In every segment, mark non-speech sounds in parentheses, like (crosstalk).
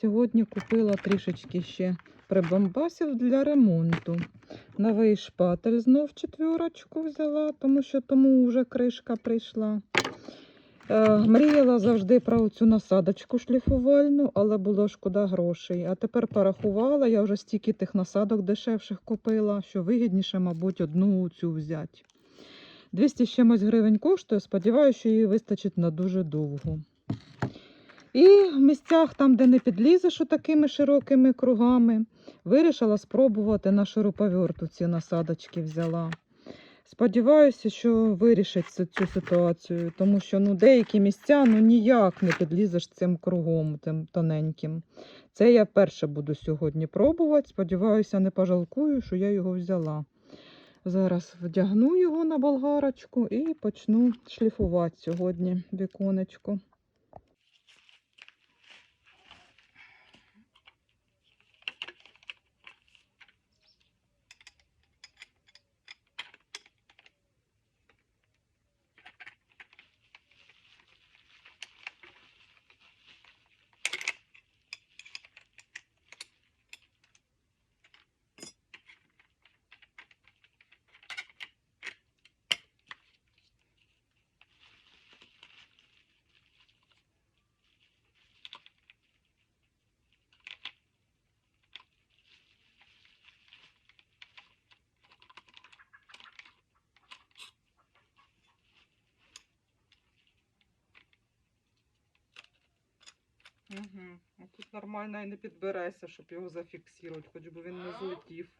Сьогодні купила трішечки ще прибамбасів для ремонту. Новий шпатель знов четвірочку взяла, тому що тому вже кришка прийшла. Е, мріяла завжди про цю насадочку шліфувальну, але було шкода грошей. А тепер порахувала, я вже стільки тих насадок дешевших купила, що вигідніше, мабуть, одну цю взяти. 200 з чимось гривень коштує, сподіваюся, що її вистачить на дуже довго. І в місцях, там, де не підлізеш такими широкими кругами, вирішила спробувати на шуруповерту ці насадочки взяла. Сподіваюся, що вирішить цю, ситуацію, тому що ну, деякі місця ну, ніяк не підлізеш цим кругом, тим тоненьким. Це я перше буду сьогодні пробувати. Сподіваюся, не пожалкую, що я його взяла. Зараз вдягну його на болгарочку і почну шліфувати сьогодні віконечко. Угу. А тут нормально і не підбереся, щоб його зафіксувати, хоч би він не (gasps) злетів.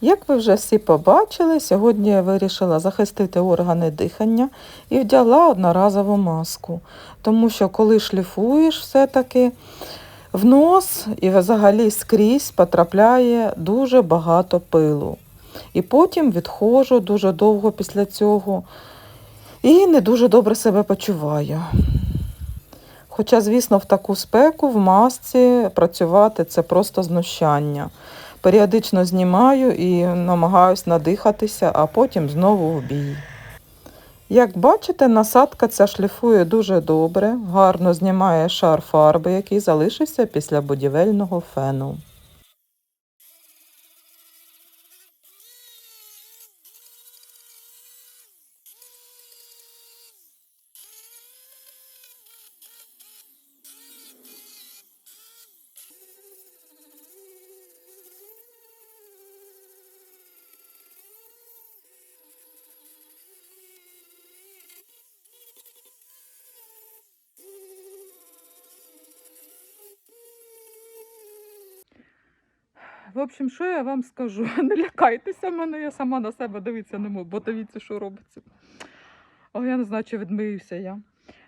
Як ви вже всі побачили, сьогодні я вирішила захистити органи дихання і вдягла одноразову маску. Тому що коли шліфуєш все-таки в нос і взагалі скрізь потрапляє дуже багато пилу. І потім відходжу дуже довго після цього і не дуже добре себе почуваю. Хоча, звісно, в таку спеку в масці працювати це просто знущання. Періодично знімаю і намагаюсь надихатися, а потім знову в бій. Як бачите, насадка ця шліфує дуже добре, гарно знімає шар фарби, який залишився після будівельного фену. В общем, що я вам скажу? (laughs) Не лякайтеся мене, я сама на себе дивитися не можу, бо дивіться, що робиться. О, я не знаю, чи відмиюся я.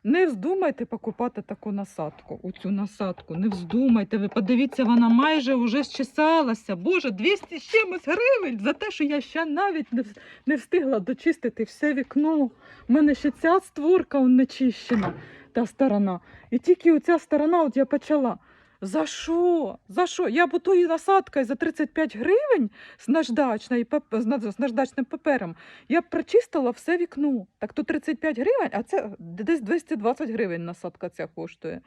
Не вздумайте покупати таку насадку, оцю насадку. Не вздумайте. Ви подивіться, вона майже вже щесалася. Боже, 200 з чимось гривень за те, що я ще навіть не, встигла дочистити все вікно. У мене ще ця створка не чищена, та сторона. І тільки оця сторона, от я почала. За що? За що? Я б тою насадкою за 35 гривень з, наждачною з наждачним папером я б прочистила все вікно. Так то 35 гривень, а це десь 220 гривень насадка ця коштує.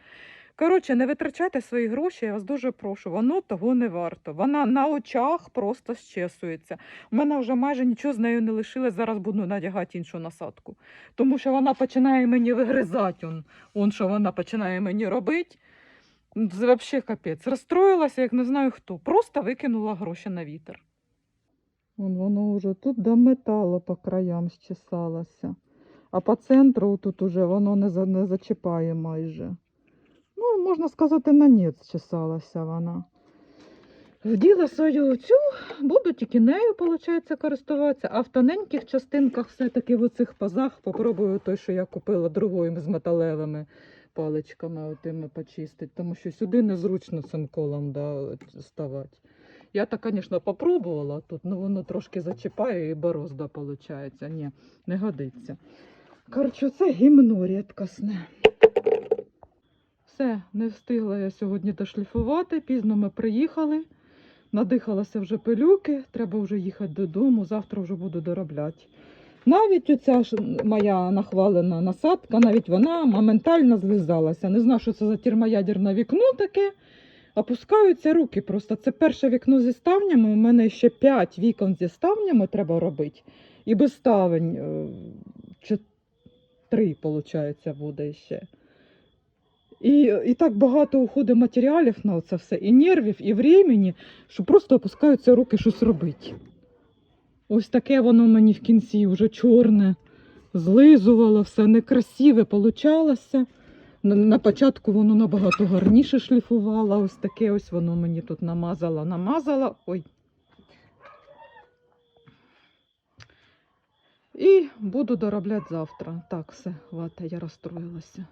Коротше, не витрачайте свої гроші, я вас дуже прошу. Воно того не варто. Вона на очах просто щесується. У мене вже майже нічого з нею не лишилось. Зараз буду надягати іншу насадку. Тому що вона починає мені вигризати. Он, он що вона починає мені робити. Взагалі капець. Розстроїлася, як не знаю хто. Просто викинула гроші на вітер. Вон воно вже тут до металу по краям щесалося. А по центру тут уже воно не, за, не зачіпає майже. Ну, можна сказати, на ніц чесалася вона. Вділа свою цю, буду тільки нею, виходить, користуватися, а в тоненьких частинках все-таки в оцих пазах попробую той, що я купила другою з металевими паличками отими почистити, тому що сюди незручно цим колом да, ставати. Я так, звісно, попробувала тут, але воно трошки зачіпає і борозда виходить. Ні, не годиться. Коротше, це гімно рідкосне. Все, не встигла я сьогодні дошліфувати. Пізно ми приїхали. Надихалася вже пилюки, треба вже їхати додому, завтра вже буду доробляти. Навіть оця ж моя нахвалена насадка, навіть вона моментально злизалася. Не знаю, що це за термоядерне вікно таке. Опускаються руки просто. Це перше вікно зі ставнями. У мене ще 5 вікон зі ставнями треба робити. І без ставень е, чи три, виходить, буде ще. І, і так багато уходить матеріалів на це все, і нервів, і времени, що просто опускаються руки щось робити. Ось таке воно мені в кінці вже чорне, злизувало все, некрасиве получалося. На, початку воно набагато гарніше шліфувало. Ось таке ось воно мені тут намазало, намазало. Ой. І буду доробляти завтра. Так, все, хвата, я розстроїлася.